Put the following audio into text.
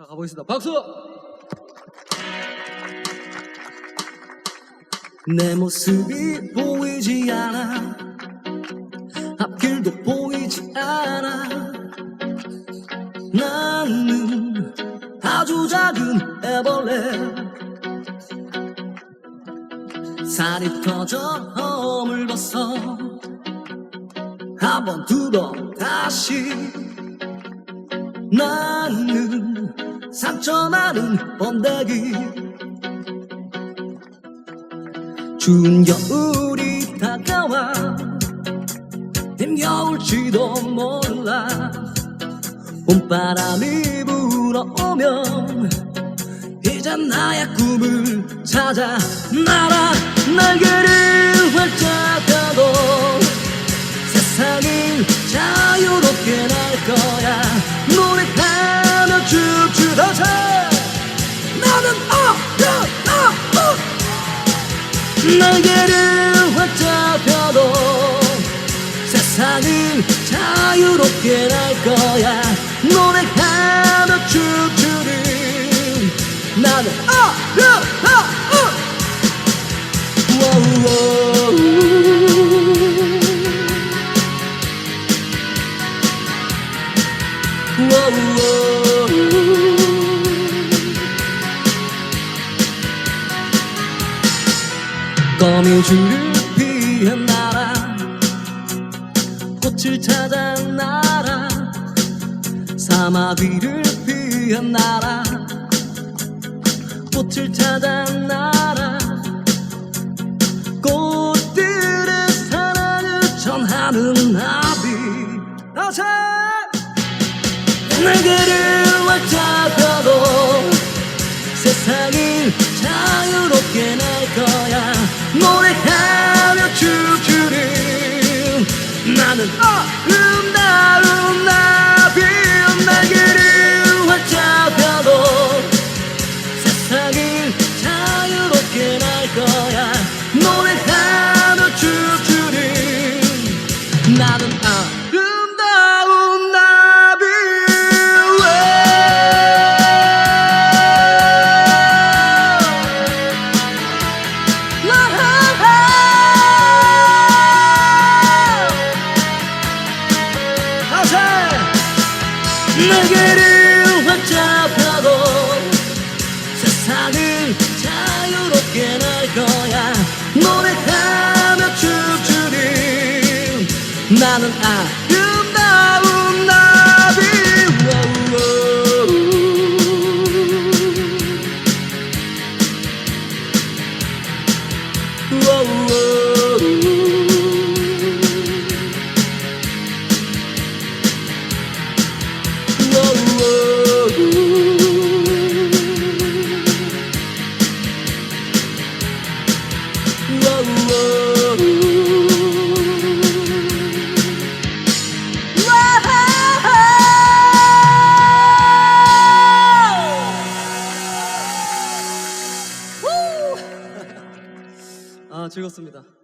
자, 가보겠습니다. 박수! 내 모습이 보이지 않아 앞길도 보이지 않아 나는 아주 작은 애벌레 살이 터져 허물 벗어 한 번 두 번 다시 나는 상처 많은 번데기. 추운 겨울이 다가와 힘겨울지도 몰라 봄바람이 불어오면 이제 나의 꿈을 찾아 날아 날개를 활짝 펴고 날개를 활짝 펴도 세상을 자유롭게 날 거야. 노래하며 춤추는 나는 어려워 거 미줄을 피한 나라 꽃을 찾아 나라 사막 위를 피한 나라 꽃을 찾아 나라 꽃들의 사랑을 전하는 나비. 어서 활짝 펴도 세상을 자유롭게 날 거야 노래하며 춤추는 나는 아름다운 활짝 펴도 세상을 자유롭게 날 거야. 노래하며 춤추는 나는 아름다운 나비. 아 즐겁습니다.